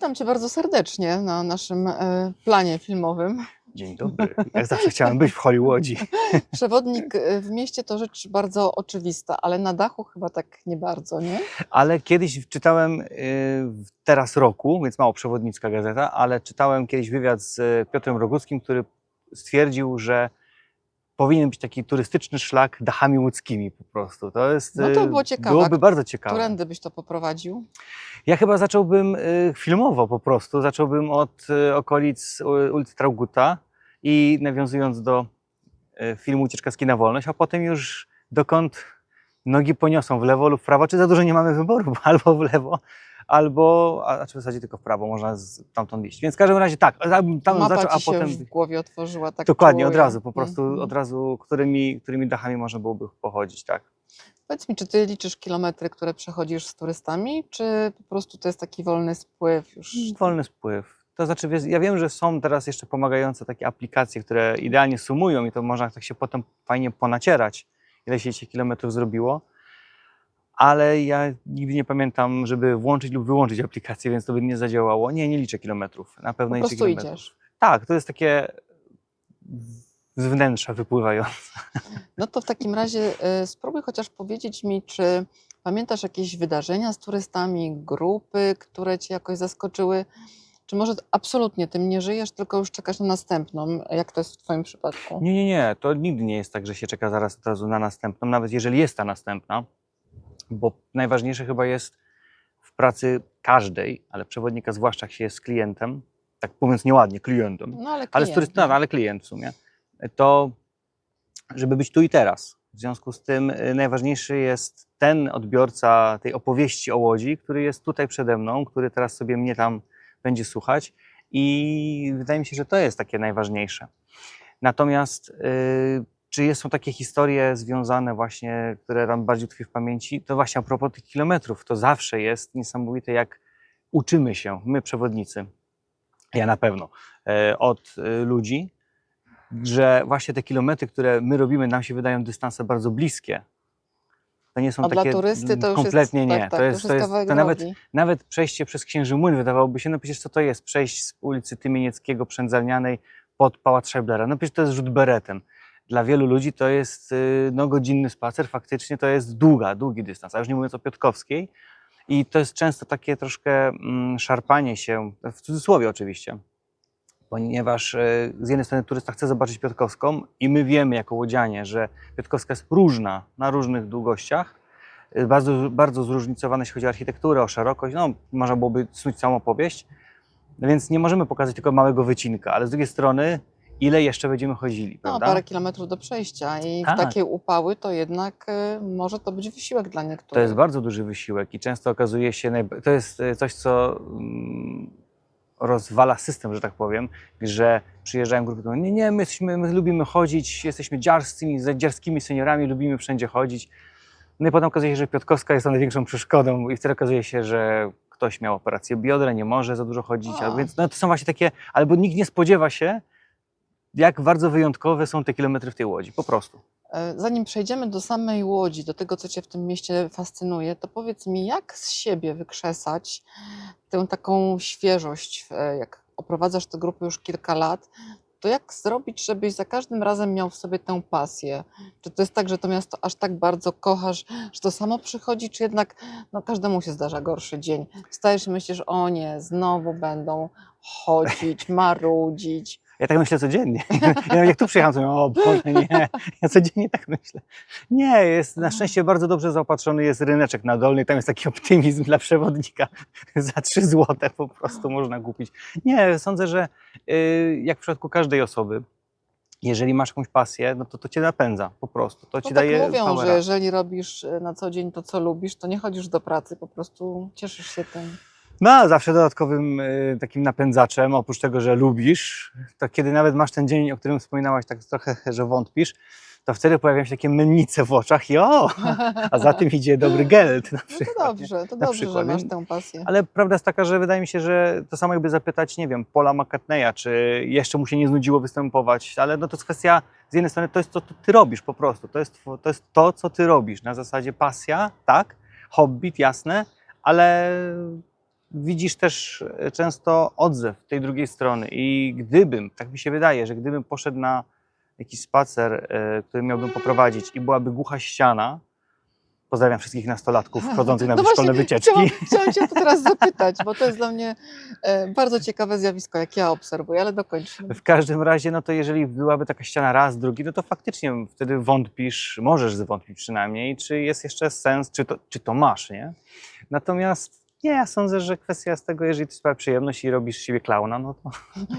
Witam Cię bardzo serdecznie na naszym e, planie filmowym. Dzień dobry. Jak zawsze chciałem być w Hollywoodzie. Przewodnik e, w mieście to rzecz bardzo oczywista, ale na dachu chyba tak nie bardzo, nie? Ale kiedyś czytałem y, w teraz roku, więc mało przewodnicka gazeta, ale czytałem kiedyś wywiad z Piotrem Roguckim, który stwierdził, że powinien być taki turystyczny szlak dachami łódzkimi po prostu. To jest, No to y, było ciekawe. Byłoby bardzo ciekawe. Którędy byś to poprowadził? Ja chyba zacząłbym y, filmowo po prostu. Zacząłbym od y, okolic u- ulicy Trauguta i nawiązując do y, filmu Ucieczka z kina Wolność, a potem już dokąd nogi poniosą, w lewo lub w prawo, czy za dużo nie mamy wyboru, bo albo w lewo, albo, a, czy w zasadzie tylko w prawo, można z, tamtąd iść. Więc w każdym razie tak, tam, tam Mapa zaczął, a potem... w głowie otworzyła tak Dokładnie, od czuję. razu, po prostu Mhm. od razu, którymi, którymi dachami można byłoby pochodzić, tak. Powiedz mi, czy Ty liczysz kilometry, które przechodzisz z turystami, czy po prostu to jest taki wolny spływ już? Wolny spływ. To znaczy, ja wiem, że są teraz jeszcze pomagające takie aplikacje, które idealnie sumują i to można tak się potem fajnie ponacierać, ile się kilometrów zrobiło, ale ja nigdy nie pamiętam, żeby włączyć lub wyłączyć aplikację, więc to by nie zadziałało. Nie, nie liczę kilometrów. Na pewno Po liczę kilometrów. idziesz. Tak, to jest takie z wnętrza wypływające. No to w takim razie y, spróbuj chociaż powiedzieć mi, czy pamiętasz jakieś wydarzenia z turystami, grupy, które cię jakoś zaskoczyły? Czy może absolutnie tym nie żyjesz, tylko już czekasz na następną, jak to jest w Twoim przypadku? Nie, nie, nie. To nigdy nie jest tak, że się czeka zaraz od razu na następną, nawet jeżeli jest ta następna, bo najważniejsze chyba jest w pracy każdej, ale przewodnika zwłaszcza jak się jest klientem, tak mówiąc nieładnie, klientem, No ale, ale z klient, turystą, no, ale klient w sumie, to żeby być tu i teraz. W związku z tym y, najważniejszy jest ten odbiorca tej opowieści o Łodzi, który jest tutaj przede mną, który teraz sobie mnie tam będzie słuchać i wydaje mi się, że to jest takie najważniejsze. Natomiast y, czy jest- są takie historie związane właśnie, które nam bardziej tkwi w pamięci, to właśnie a propos tych kilometrów, to zawsze jest niesamowite, jak uczymy się, my przewodnicy, ja na pewno, e, od e, ludzi, że właśnie te kilometry, które my robimy, nam się wydają dystanse bardzo bliskie. To nie są A dla takie turysty to już kompletnie jest, nie. tak, tak, to jest, to jest to nawet, nawet przejście przez Księży Młyn wydawałoby się, no przecież co to jest? Przejść z ulicy Tymienieckiego Przędzalnianej pod Pałac Schreiblera. No przecież to jest rzut beretem. Dla wielu ludzi to jest y, no, godzinny spacer, faktycznie to jest długa, długi dystans, a już nie mówiąc o Piotkowskiej. I to jest często takie troszkę mm, szarpanie się, w cudzysłowie oczywiście, ponieważ y, z jednej strony turysta chce zobaczyć Piotkowską i my wiemy jako łodzianie, że Piotkowska jest różna na różnych długościach, y, bardzo, bardzo zróżnicowana, jeśli chodzi o architekturę, o szerokość, no można byłoby snuć całą opowieść, więc nie możemy pokazać tylko małego wycinka, ale z drugiej strony ile jeszcze będziemy chodzili, No, prawda? parę kilometrów do przejścia i Tak. w takie upały to jednak y, może to być wysiłek dla niektórych. To jest bardzo duży wysiłek i często okazuje się, najb- to jest e, coś, co mm, rozwala system, że tak powiem, że przyjeżdżają grupy, mówią, nie, nie, my, jesteśmy, my lubimy chodzić, jesteśmy dziarskimi, dziarskimi seniorami, lubimy wszędzie chodzić. No i potem okazuje się, że Piotkowska jest największą przeszkodą i wtedy okazuje się, że ktoś miał operację biodra, nie może za dużo chodzić, A. a więc no, to są właśnie takie, albo nikt nie spodziewa się, jak bardzo wyjątkowe są te kilometry w tej łodzi, po prostu. E, Zanim przejdziemy do samej Łodzi, do tego, co Cię w tym mieście fascynuje, to powiedz mi, jak z siebie wykrzesać tę taką świeżość, e, jak oprowadzasz tę grupę już kilka lat, to jak zrobić, żebyś za każdym razem miał w sobie tę pasję? Czy to jest tak, że to miasto aż tak bardzo kochasz, że to samo przychodzi, czy jednak no, każdemu się zdarza gorszy dzień? Wstajesz i myślisz, o nie, znowu będą chodzić, marudzić. Ja tak myślę codziennie. Ja jak tu przyjechałem, to mówię, o Boże, nie. Ja codziennie tak myślę. Nie, jest na szczęście bardzo dobrze zaopatrzony jest ryneczek na dolny. Tam jest taki optymizm dla przewodnika. Za 3 złote po prostu można kupić. Nie, sądzę, że y, jak w przypadku każdej osoby, jeżeli masz jakąś pasję, no to to cię napędza po prostu. To ci No tak daje mówią, że powera. jeżeli robisz e, na co dzień to, co lubisz, to nie chodzisz do pracy, po prostu cieszysz się tym. No, a zawsze dodatkowym y, takim napędzaczem, oprócz tego, że lubisz, to kiedy nawet masz ten dzień, o którym wspominałaś, tak trochę, że wątpisz, to wtedy pojawiają się takie mennice w oczach i o, a za tym idzie dobry geld na No to przykład. dobrze, to dobrze, że przykład, masz więc- tę pasję. Ale prawda jest taka, że wydaje mi się, że to samo jakby zapytać, nie wiem, Paula McCartneya, czy jeszcze mu się nie znudziło występować, ale no to jest kwestia, z jednej strony to jest to, co ty robisz po prostu, to jest, to jest to, co ty robisz, na zasadzie pasja, tak, hobby, jasne, ale widzisz też e, często odzew tej drugiej strony. I gdybym, tak mi się wydaje, że gdybym poszedł na jakiś spacer, e, który miałbym poprowadzić i byłaby głucha ściana, pozdrawiam wszystkich nastolatków wchodzących na No szkolne wycieczki. Chciałam, chciałam Cię to teraz zapytać, bo to jest dla mnie e, bardzo ciekawe zjawisko, jak ja obserwuję, ale dokończ. W każdym razie, no to jeżeli byłaby taka ściana raz, drugi, no to faktycznie wtedy wątpisz, możesz zwątpić przynajmniej, czy jest jeszcze sens, czy to, czy to masz, nie? Natomiast nie, ja sądzę, że kwestia jest tego, jeżeli to sprawia przyjemność i robisz siebie klauna, no to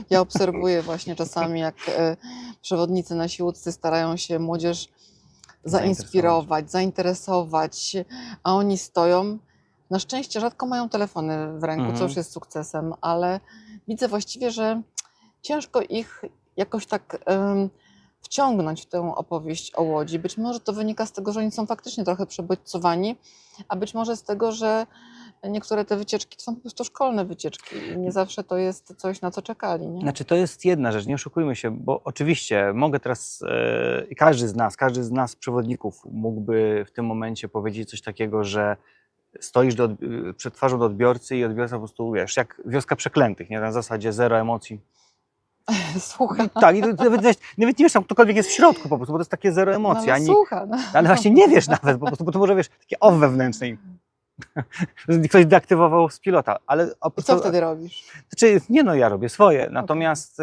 Ja obserwuję właśnie czasami, jak e, przewodnicy nasi łódzcy starają się młodzież zainspirować, zainteresować, a oni stoją. Na szczęście rzadko mają telefony w ręku, co Mhm. już jest sukcesem, ale widzę właściwie, że ciężko ich jakoś tak wciągnąć w tę opowieść o Łodzi. Być może to wynika z tego, że oni są faktycznie trochę przebodźcowani, a być może z tego, że niektóre te wycieczki to są po prostu szkolne wycieczki i nie zawsze to jest coś, na co czekali. Nie? Znaczy, to jest jedna rzecz, nie oszukujmy się, bo oczywiście mogę teraz, i każdy z nas, każdy z nas przewodników mógłby w tym momencie powiedzieć coś takiego, że stoisz do, przed twarzą do odbiorcy i odbiorca po prostu, wiesz, jak wioska przeklętych, nie? Na zasadzie zero emocji. Słucha. Tak, i nawet, nawet nie wiesz, tam ktokolwiek jest w środku po prostu, bo to jest takie zero emocji, no, ale ani, słucha. No. ale właśnie nie wiesz nawet po prostu, bo to może, wiesz, takie ow wewnętrzne. Ktoś deaktywował z pilota, ale I co wtedy robisz? znaczy, nie no, ja robię swoje. Natomiast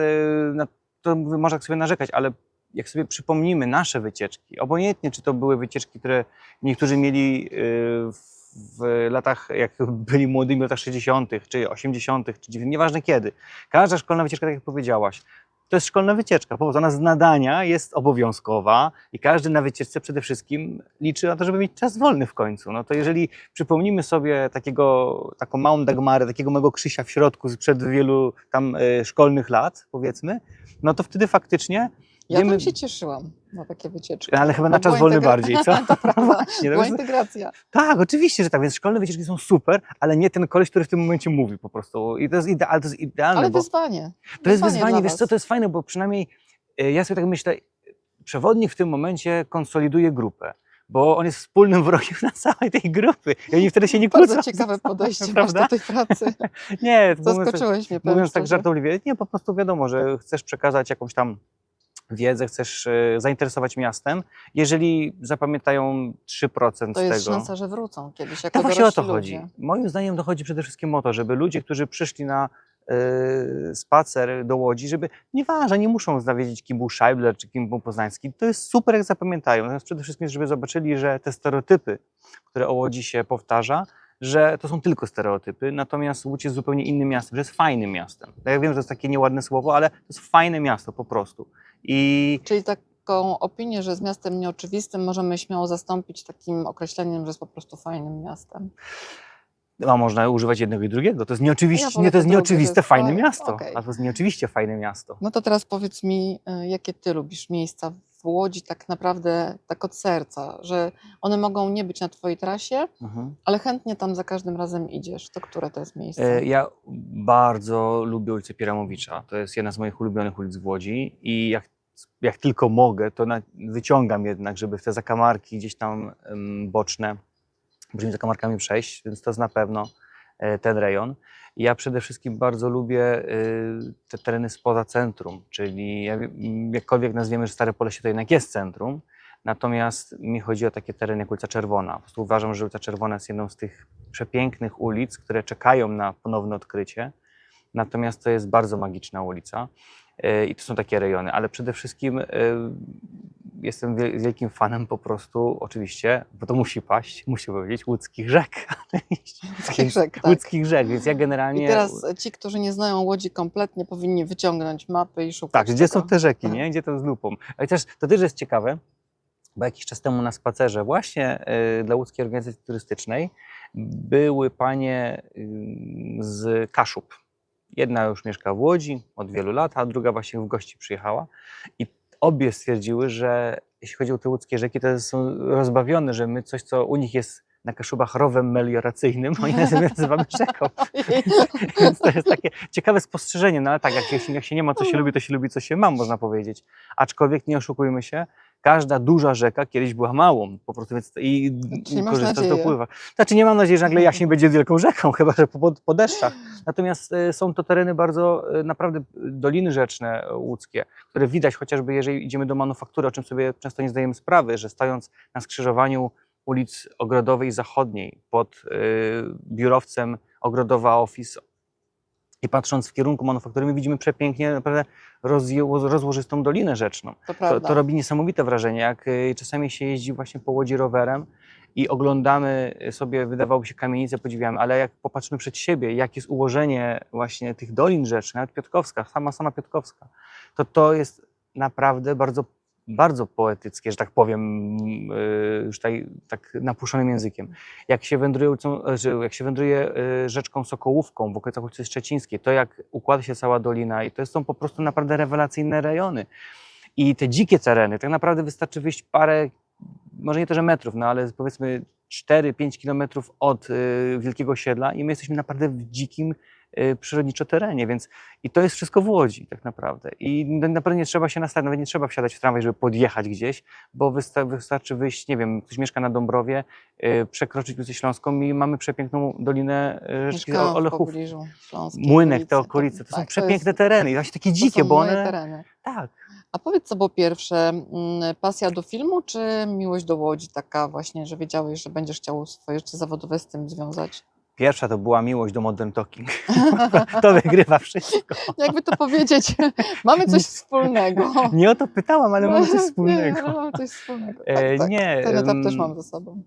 na to można sobie narzekać, ale jak sobie przypomnimy nasze wycieczki, obojętnie czy to były wycieczki, które niektórzy mieli y, w, w latach, jak byli młodymi, w latach 60., czy 80., czy 90., nieważne kiedy. Każda szkolna wycieczka, tak jak powiedziałaś, to jest szkolna wycieczka. Po prostu ona z nadania jest obowiązkowa i każdy na wycieczce przede wszystkim liczy na to, żeby mieć czas wolny w końcu. No to jeżeli przypomnimy sobie takiego, taką małą Dagmarę, takiego mego Krzysia w środku sprzed wielu tam e, szkolnych lat, powiedzmy, no to wtedy faktycznie Ja wiemy, bym się cieszyłam na takie wycieczki. ale chyba na czas była wolny integra- bardziej, co? to prawda. No Była integracja. tak, oczywiście, że tak, więc szkolne wycieczki są super, ale nie ten koleś, który w tym momencie mówi po prostu. I to jest, idea, ale to jest idealne, Ale wyzwanie. to jest wyzwanie, wiesz co, to jest fajne, bo przynajmniej e, ja sobie tak myślę, przewodnik w tym momencie konsoliduje grupę, bo on jest wspólnym wrogiem na całej tej grupy i oni wtedy się nie kłócą. Bardzo ciekawe podejście masz Prawda? do tej pracy. Nie, mówiąc tak, Zaskoczyłeś mnie. powiem mówiąc tak szczerze. żartobliwie, nie, po prostu wiadomo, że chcesz przekazać jakąś tam wiedzę, chcesz e, zainteresować miastem. Jeżeli zapamiętają 3% To z jest tego... szansa, że wrócą kiedyś jako To właśnie o to chodzi. ludzie. Moim zdaniem dochodzi przede wszystkim o to, żeby ludzie, którzy przyszli na e, spacer do Łodzi, żeby nieważne, nie muszą zawiedzieć, kim był Scheibler czy kim był Poznański. To jest super, jak zapamiętają. Natomiast przede wszystkim, żeby zobaczyli, że te stereotypy, które o Łodzi się powtarza, że to są tylko stereotypy, natomiast Łódź jest zupełnie innym miastem, że jest fajnym miastem. Ja wiem, że to jest takie nieładne słowo, ale to jest fajne miasto po prostu. I Czyli taką opinię, że z miastem nieoczywistym możemy śmiało zastąpić takim określeniem, że jest po prostu fajnym miastem. a można używać jednego i drugiego. To jest Ja nieoczywiście, wolę nie, to jest nieoczywiste fajne miasto, Okej. a to jest nieoczywiście fajne miasto. No to teraz powiedz mi, y, jakie ty lubisz miejsca w Łodzi tak naprawdę tak od serca, że one mogą nie być na twojej trasie, Mhm. ale chętnie tam za każdym razem idziesz. To które to jest miejsce? E, Ja bardzo lubię ulicę Pieramowicza. To jest jedna z moich ulubionych ulic w Łodzi i jak, jak tylko mogę, to na, wyciągam jednak, żeby w te zakamarki gdzieś tam em, boczne, musimy zakamarkami przejść, więc to jest na pewno e, ten rejon. Ja przede wszystkim bardzo lubię y, te tereny spoza centrum, czyli jakkolwiek nazwiemy, że Stare Polesie to jednak jest centrum, natomiast mi chodzi o takie tereny jak ulica Czerwona. Po prostu uważam, że ulica Czerwona jest jedną z tych przepięknych ulic, które czekają na ponowne odkrycie. Natomiast to jest bardzo magiczna ulica e, i to są takie rejony, ale przede wszystkim e, jestem wiel- wielkim fanem po prostu, oczywiście, bo to musi paść, muszę powiedzieć, łódzkich rzek. Łódzkich rzek, tak. Łódzkich rzek, więc ja generalnie... I teraz ci, którzy nie znają Łodzi kompletnie, powinni wyciągnąć mapy i szukać Tak, gdzie są tego. te rzeki, Tak. nie? Gdzie to z lupą. Ale też to też jest ciekawe, bo jakiś czas temu na spacerze właśnie y, dla łódzkiej organizacji turystycznej były panie y, z Kaszub. Jedna już mieszka w Łodzi od wielu lat, a druga właśnie w gości przyjechała. I obie stwierdziły, że jeśli chodzi o te łódzkie rzeki, to są rozbawione, że my coś, co u nich jest na Kaszubach rowem melioracyjnym, oni nazywamy, rzeką. Więc to jest takie ciekawe spostrzeżenie, no ale tak, jak się, jak się nie ma, co się lubi, to się lubi, co się ma, można powiedzieć. Aczkolwiek nie oszukujmy się, Każda duża rzeka kiedyś była małą, po prostu więc i Czyli masz korzysta z nadzieję. dopływa. Znaczy nie mam nadziei, że nagle Jaśń będzie wielką rzeką, chyba że po, po deszczach. Natomiast e, są to tereny bardzo, e, naprawdę doliny rzeczne e, łódzkie, które widać chociażby, jeżeli idziemy do manufaktury, o czym sobie często nie zdajemy sprawy, że stojąc na skrzyżowaniu ulic Ogrodowej i Zachodniej pod e, biurowcem Ogrodowa Office i patrząc w kierunku manufaktury, my widzimy przepięknie naprawdę rozłożystą Dolinę Rzeczną. To To, to robi niesamowite wrażenie, jak y, czasami się jeździ właśnie po łodzi rowerem i oglądamy sobie, wydawałoby się, kamienice, podziwiamy, ale jak popatrzymy przed siebie, jak jest ułożenie właśnie tych dolin rzecznych, nawet Piotkowska, sama, sama Piotkowska, to to jest naprawdę bardzo, bardzo poetyckie, że tak powiem, y, już tutaj tak napuszonym językiem. Jak się wędruje, ulicą, e, jak się wędruje y, rzeczką Sokołówką w okolicach ulicy Szczecińskiej, to jak układa się cała dolina i to są po prostu naprawdę rewelacyjne rejony. I te dzikie tereny, tak naprawdę wystarczy wyjść parę, może nie to, że metrów, no ale powiedzmy 4-5 kilometrów od y, Wielkiego Siedla i my jesteśmy naprawdę w dzikim y, przyrodniczo terenie, więc i to jest wszystko w Łodzi tak naprawdę. I naprawdę nie trzeba się nastawić, nawet nie trzeba wsiadać w tramwaj, żeby podjechać gdzieś, bo wysta- wystarczy wyjść, nie wiem, ktoś mieszka na Dąbrowie, y, przekroczyć ulicę Śląską i mamy przepiękną dolinę y, rzeczki Olechów. Młynek, te okolice, to są tak, przepiękne jest- tereny i właśnie takie dzikie, są bo one... tereny. Tak. A powiedz, co było pierwsze, mm, pasja do filmu, czy miłość do Łodzi taka właśnie, że wiedziałeś, że będziesz chciał swoje życie zawodowe z tym związać? Pierwsza to była miłość do Modern Talking. to wygrywa wszystko. Jakby to powiedzieć, mamy coś wspólnego. Nie o to pytałam, ale mamy coś Nie, wspólnego. ale mamy coś wspólnego. Tak, E, tak. nie, Ten etap też mam ze sobą.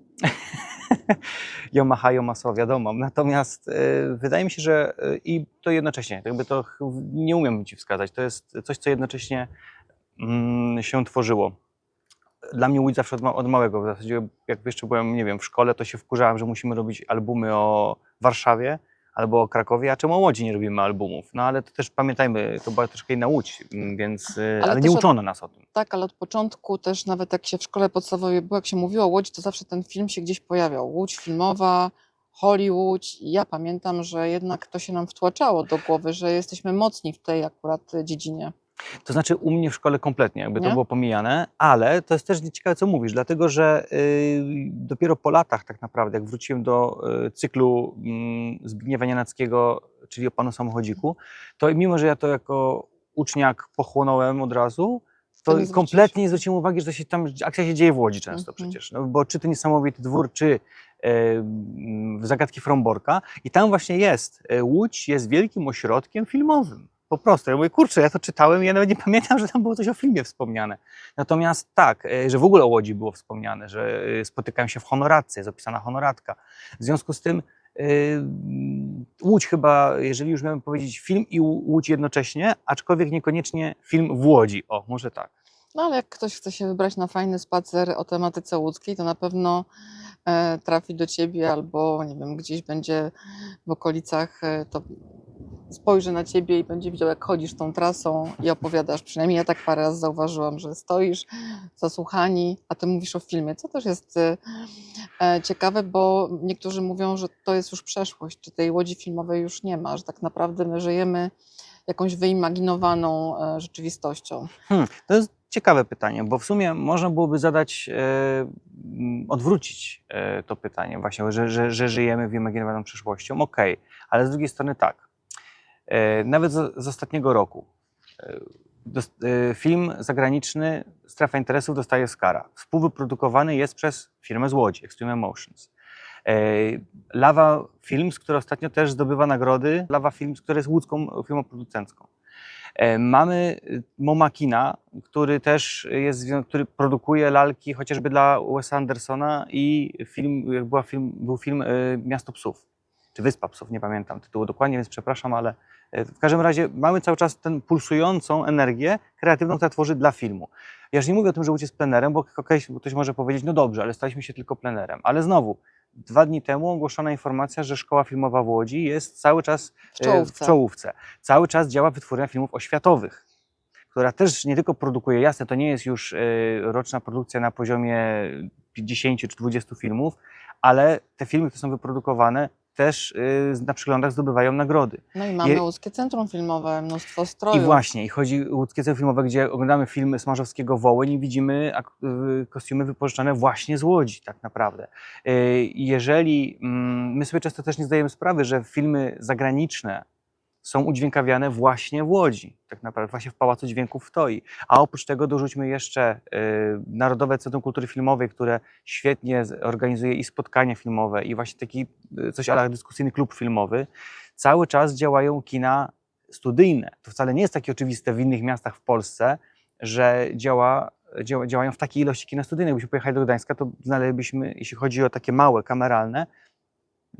Yamaha, Yomaso, wiadomo. Natomiast e, wydaje mi się, że e, i to jednocześnie, jakby to nie umiem ci wskazać, to jest coś, co jednocześnie mm, się tworzyło. Dla mnie Łódź zawsze od, ma, od małego, w zasadzie jak jeszcze byłem, nie wiem, w szkole, to się wkurzałem, że musimy robić albumy o Warszawie albo o Krakowie, a czemu o Łodzi nie robimy albumów? No ale to też pamiętajmy, to była troszkę inna Łódź, mm, więc, e, Ale ale, nie od- uczono nas o tym. Tak, ale od początku też nawet jak się w szkole podstawowej było, jak się mówiło o Łodzi, to zawsze ten film się gdzieś pojawiał. Łódź filmowa, Hollywood. Ja pamiętam, że jednak to się nam wtłaczało do głowy, że jesteśmy mocni w tej akurat dziedzinie. To znaczy u mnie w szkole kompletnie, jakby Nie? to było pomijane, ale to jest też ciekawe, co mówisz, dlatego że y, dopiero po latach tak naprawdę, jak wróciłem do y, cyklu mm, Zbigniewa Nienackiego, czyli o panu samochodziku, to mimo, że ja to jako uczniak pochłonąłem od razu, To to nie zwróciłeś. kompletnie nie zwróciłem uwagi, że to się tam, akcja się dzieje w Łodzi często Mhm. przecież, no, bo czy to niesamowity dwór, czy e, mm, Zagadki Fromborka i tam właśnie jest, e, Łódź jest wielkim ośrodkiem filmowym. Po prostu. Ja mówię, kurczę, ja to czytałem i ja nawet nie pamiętam, że tam było coś o filmie wspomniane. Natomiast tak, e, że w ogóle o Łodzi było wspomniane, że e, spotykają się w honoratce, jest opisana honoratka. W związku z tym e, Łódź chyba, jeżeli już miałem powiedzieć film i Łó- Łódź jednocześnie, aczkolwiek niekoniecznie film w Łodzi. O, może tak. No ale jak ktoś chce się wybrać na fajny spacer o tematyce łódzkiej, to na pewno trafi do ciebie albo nie wiem, gdzieś będzie w okolicach, to spojrzy na ciebie i będzie widział, jak chodzisz tą trasą i opowiadasz. Przynajmniej ja tak parę razy zauważyłam, że stoisz zasłuchani, a ty mówisz o filmie, co też jest e, e, ciekawe, bo niektórzy mówią, że to jest już przeszłość, czy tej łodzi filmowej już nie ma, że tak naprawdę my żyjemy jakąś wyimaginowaną e, rzeczywistością. Hmm, to jest ciekawe pytanie, bo w sumie można byłoby zadać, e, odwrócić e, to pytanie właśnie, że, że, że żyjemy w imaginowaną przyszłością. Okej, ale z drugiej strony tak. E, nawet z, ostatniego roku e, e, film zagraniczny Strefa Interesów dostaje Oscara. Współwyprodukowany jest przez firmę z Łodzi, Extreme Emotions. Lava Films, który ostatnio też zdobywa nagrody. Lava Films, który jest łódzką firmą producencką. Mamy Momakina, który też jest, który produkuje lalki chociażby dla Wesa Andersona i film, jak była film, był film Miasto Psów, czy Wyspa Psów, nie pamiętam tytułu dokładnie, więc przepraszam, ale e, w każdym razie mamy cały czas tę pulsującą energię kreatywną, która tworzy dla filmu. Ja już nie mówię o tym, że Łódź jest plenerem, bo ktoś może powiedzieć, no dobrze, ale staliśmy się tylko plenerem. Ale znowu, dwa dni temu ogłoszona informacja, że szkoła filmowa w Łodzi jest cały czas W e, czołówce. w czołówce. Cały czas działa wytwórnia filmów oświatowych, która też nie tylko produkuje, jasne, to nie jest już e, roczna produkcja na poziomie 10 czy 20 filmów, ale te filmy, które są wyprodukowane, też y, na przyglądach zdobywają nagrody. No i mamy Je- łódzkie centrum filmowe, mnóstwo strojów. I właśnie, i chodzi o łódzkie centrum filmowe, gdzie oglądamy filmy Smarzowskiego Wołyń i widzimy y, kostiumy wypożyczone właśnie z Łodzi tak naprawdę. Y, Jeżeli, mm, my sobie często też nie zdajemy sprawy, że filmy zagraniczne są udźwiękawiane właśnie w Łodzi, tak naprawdę właśnie w Pałacu Dźwięków w Toi. A oprócz tego dorzućmy jeszcze y, Narodowe Centrum Kultury Filmowej, które świetnie organizuje i spotkania filmowe i właśnie taki y, coś ala dyskusyjny klub filmowy. Cały czas działają kina studyjne. To wcale nie jest takie oczywiste w innych miastach w Polsce, że działa, działa, działają w takiej ilości kina studyjnych. Gdybyśmy pojechali do Gdańska, to znaleźlibyśmy, jeśli chodzi o takie małe, kameralne,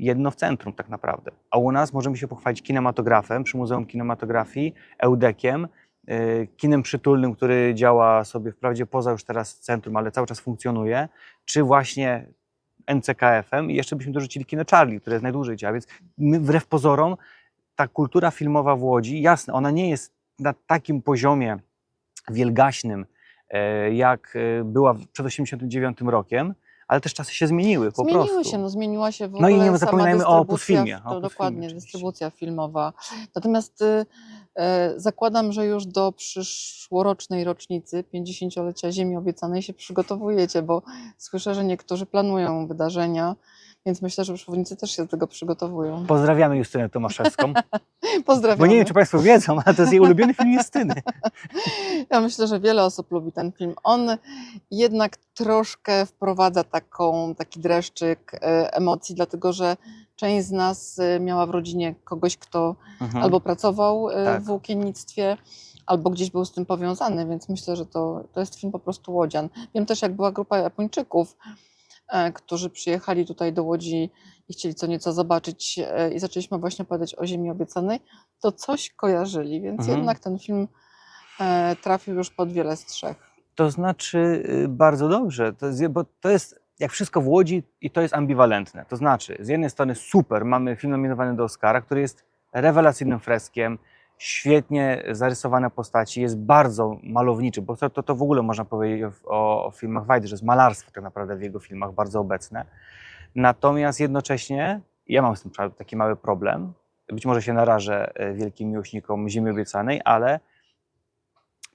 jedno w centrum tak naprawdę. A u nas możemy się pochwalić kinematografem przy Muzeum Kinematografii, Eudekiem, y, kinem przytulnym, który działa sobie wprawdzie poza już teraz centrum, ale cały czas funkcjonuje, czy właśnie NCKF-em i jeszcze byśmy dorzucili kino Charlie, które jest najdłużej działa, więc my, wbrew pozorom ta kultura filmowa w Łodzi, jasne, ona nie jest na takim poziomie wielgaśnym, e, jak e, była przed 89 rokiem, ale też czasy się zmieniły po Zmieniły prostu. się, no zmieniła się w No ogóle i nie zapominajmy o dystrybucja, Opusfilmie, o To Opusfilmie dokładnie, oczywiście. dystrybucja filmowa. Natomiast y, e, zakładam, że już do przyszłorocznej rocznicy 50-lecia Ziemi Obiecanej się przygotowujecie, bo słyszę, że niektórzy planują wydarzenia, więc myślę, że przewodnicy też się do tego przygotowują. Pozdrawiamy Justynę Tomaszewską, Pozdrawiam. bo nie wiem, czy Państwo wiedzą, ale to jest jej ulubiony film Justyny. Ja myślę, że wiele osób lubi ten film. On jednak troszkę wprowadza taką, taki dreszczyk e, emocji, dlatego że część z nas e, miała w rodzinie kogoś, kto Mhm. albo pracował e, Tak. w włókiennictwie, albo gdzieś był z tym powiązany, więc myślę, że to, to jest film po prostu łodzian. Wiem też, jak była grupa Japończyków, którzy przyjechali tutaj do Łodzi i chcieli co nieco zobaczyć e, i zaczęliśmy właśnie opowiadać o Ziemi Obiecanej, to coś kojarzyli, więc Mhm. jednak ten film e, trafił już pod wiele strzech. To znaczy y, bardzo dobrze, to jest, bo to jest jak wszystko w Łodzi i to jest ambiwalentne. To znaczy, z jednej strony super, mamy film nominowany do Oscara, który jest rewelacyjnym freskiem, świetnie zarysowane postaci, jest bardzo malowniczy, bo to, to, to w ogóle można powiedzieć o, o, filmach Wajdy, że jest malarstwo tak naprawdę w jego filmach bardzo obecne. Natomiast jednocześnie ja mam z tym taki mały problem. Być może się narażę e, wielkim miłośnikom Ziemi Obiecanej, ale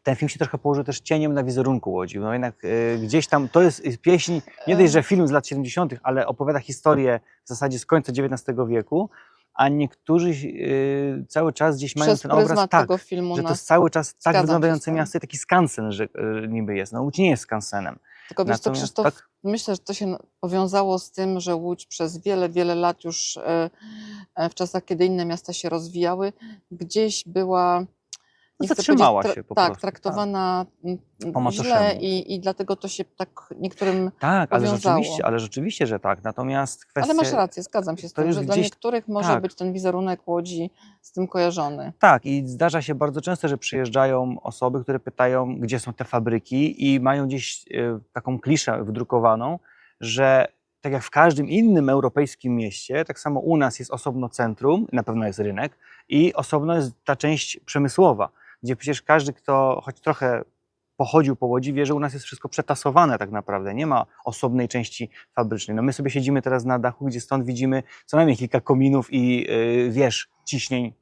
ten film się trochę położył też cieniem na wizerunku Łodzi. No jednak e, gdzieś tam to jest pieśń, nie dość, że film z lat 70., ale opowiada historię w zasadzie z końca XIX wieku, a niektórzy e, cały czas gdzieś mają Przez ten obraz tak, tego filmu że to nas jest cały czas tak wyglądające miasto, taki skansen, że e, niby jest. No Łódź nie jest skansenem. Tylko wiesz co, Krzysztof, tak- myślę, że to się powiązało z tym, że Łódź przez wiele, wiele lat już e, w czasach, kiedy inne miasta się rozwijały, gdzieś była nie chcę Zatrzymała się po tak, prostu, tak. traktowana Po źle i, i dlatego to się tak niektórym... Tak, ale powiązało. rzeczywiście, ale rzeczywiście, że tak. Natomiast kwestia... Ale masz rację, zgadzam się z to tym, już że dla gdzieś- niektórych może tak. być ten wizerunek Łodzi z tym kojarzony. Tak, i zdarza się bardzo często, że przyjeżdżają osoby, które pytają, gdzie są te fabryki i mają gdzieś e, taką kliszę wydrukowaną, że tak jak w każdym innym europejskim mieście, tak samo u nas jest osobno centrum, na pewno jest rynek, i osobno jest ta część przemysłowa, gdzie przecież każdy, kto choć trochę pochodził po Łodzi, wie, że u nas jest wszystko przetasowane tak naprawdę. Nie ma osobnej części fabrycznej. No my sobie siedzimy teraz na dachu, gdzie stąd widzimy co najmniej kilka kominów i yy, wież ciśnień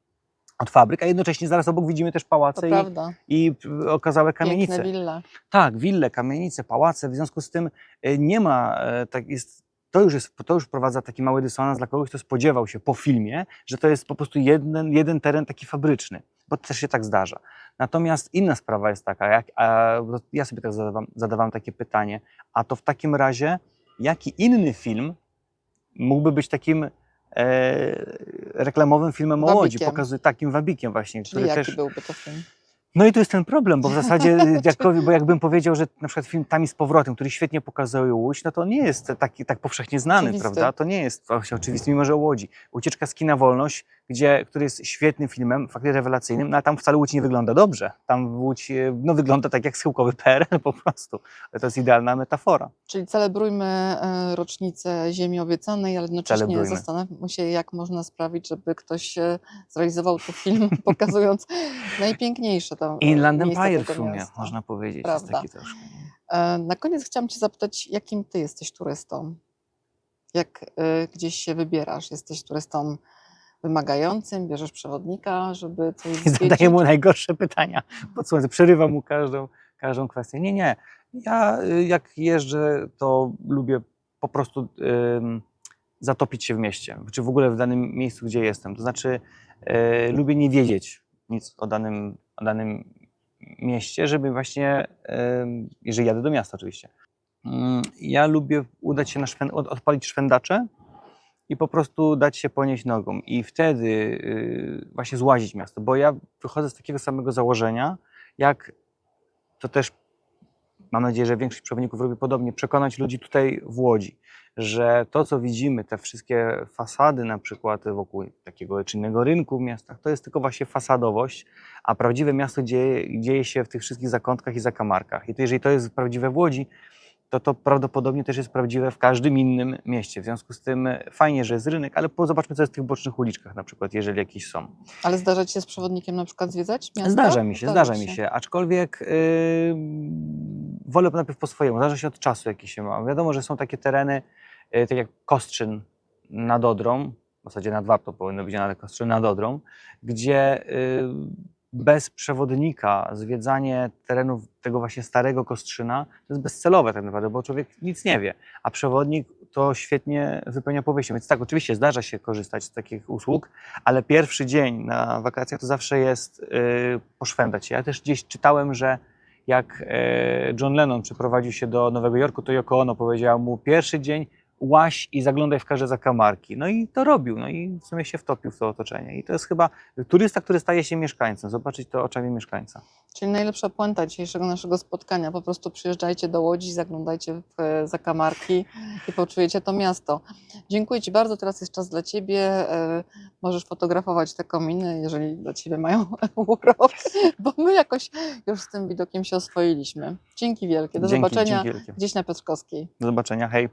od fabryk, a jednocześnie zaraz obok widzimy też pałace i, i y, okazałe kamienice. piękne wille. Tak, wille, kamienice, pałace. W związku z tym y, nie ma, e, tak jest, to już, jest, to już wprowadza taki mały dysonans dla kogoś, kto spodziewał się po filmie, że to jest po prostu jeden, jeden teren taki fabryczny, bo też się tak zdarza. Natomiast inna sprawa jest taka, jak, a, ja sobie tak zadawam, zadawałem takie pytanie, a to w takim razie, jaki inny film mógłby być takim e, reklamowym filmem o Łodzi, Wabikiem. pokazuje takim wabikiem właśnie, Czyli który jaki też... byłby to film? No i tu jest ten problem, bo w zasadzie, jak, bo jakbym powiedział, że na przykład film Tam i z powrotem, który świetnie pokazuje Łódź, no to nie jest taki tak powszechnie znany, Oczywisty. prawda? To nie jest oczywisty, mimo że o Łodzi. Ucieczka z kina Wolność, gdzie, który jest świetnym filmem, faktycznie rewelacyjnym, no ale tam wcale Łódź nie wygląda dobrze. Tam Łódź y, no, wygląda tak jak schyłkowy PRL po prostu. Ale to jest idealna metafora. Czyli celebrujmy e, rocznicę Ziemi Obiecanej, ale jednocześnie Celebrujmy. się, jak można sprawić, żeby ktoś e, zrealizował tu film, pokazując najpiękniejsze tam e, Inland Empire w sumie, miasta. można powiedzieć. Prawda. Jest taki troszkę. E, Na koniec chciałam Cię zapytać, jakim Ty jesteś turystą? jak gdzieś się wybierasz? Jesteś turystą wymagającym, bierzesz przewodnika, żeby coś I zadaję zwiedzić? mu najgorsze pytania pod słońcem. Przerywam mu każdą, każdą kwestię. Nie, nie. Ja y, jak jeżdżę, to lubię po prostu ym, zatopić się w mieście, czy w ogóle w danym miejscu, gdzie jestem. To znaczy, y, lubię nie wiedzieć nic o danym, o danym mieście, żeby właśnie, ym, jeżeli jadę do miasta oczywiście. Mm, Ja lubię udać się na szwen, od- odpalić szwendacze i po prostu dać się ponieść nogą. I wtedy yy, właśnie złazić miasto, bo ja wychodzę z takiego samego założenia, jak to też mam nadzieję, że większość przewodników robi podobnie, przekonać ludzi tutaj w Łodzi, że to, co widzimy, te wszystkie fasady na przykład wokół takiego czy innego rynku w miastach, to jest tylko właśnie fasadowość, a prawdziwe miasto dzieje, dzieje się w tych wszystkich zakątkach i zakamarkach. I to jeżeli to jest prawdziwe w Łodzi, to to prawdopodobnie też jest prawdziwe w każdym innym mieście. W związku z tym e, fajnie, że jest rynek, ale zobaczmy, co jest w tych bocznych uliczkach na przykład, jeżeli jakieś są. Ale zdarza ci się z przewodnikiem na przykład zwiedzać miasto? Zdarza mi się, zdarza mi się, aczkolwiek yy, wolę najpierw po swojemu, zależy się od czasu, jaki się ma. Wiadomo, że są takie tereny, yy, tak jak Kostrzyn nad Odrą, w zasadzie nad Wartą powinno być, ale Kostrzyn nad Odrą, gdzie yy, bez przewodnika zwiedzanie terenów tego właśnie starego Kostrzyna to jest bezcelowe tak naprawdę, bo człowiek nic nie wie, a przewodnik to świetnie wypełnia powieścią. Więc tak, oczywiście zdarza się korzystać z takich usług, ale pierwszy dzień na wakacjach to zawsze jest y, poszwędać się. Ja też gdzieś czytałem, że jak e, John Lennon przeprowadził się do Nowego Jorku, to Yoko Ono powiedziała mu pierwszy dzień łaź i zaglądaj w każde zakamarki. No i to robił, no i w sumie się wtopił w to otoczenie. I to jest chyba turysta, który staje się mieszkańcem, zobaczyć to oczami mieszkańca. Czyli najlepsza puenta dzisiejszego naszego spotkania. Po prostu przyjeżdżajcie do Łodzi, zaglądajcie w e, zakamarki i poczujecie to miasto. Dziękuję Ci bardzo. Teraz jest czas dla Ciebie. E, Możesz fotografować te kominy, jeżeli dla Ciebie mają urok, bo my jakoś już z tym widokiem się oswoiliśmy. Dzięki wielkie. Do Dzięki, zobaczenia dzięki wielkie. gdzieś na Piotrkowskiej. Do zobaczenia, hej.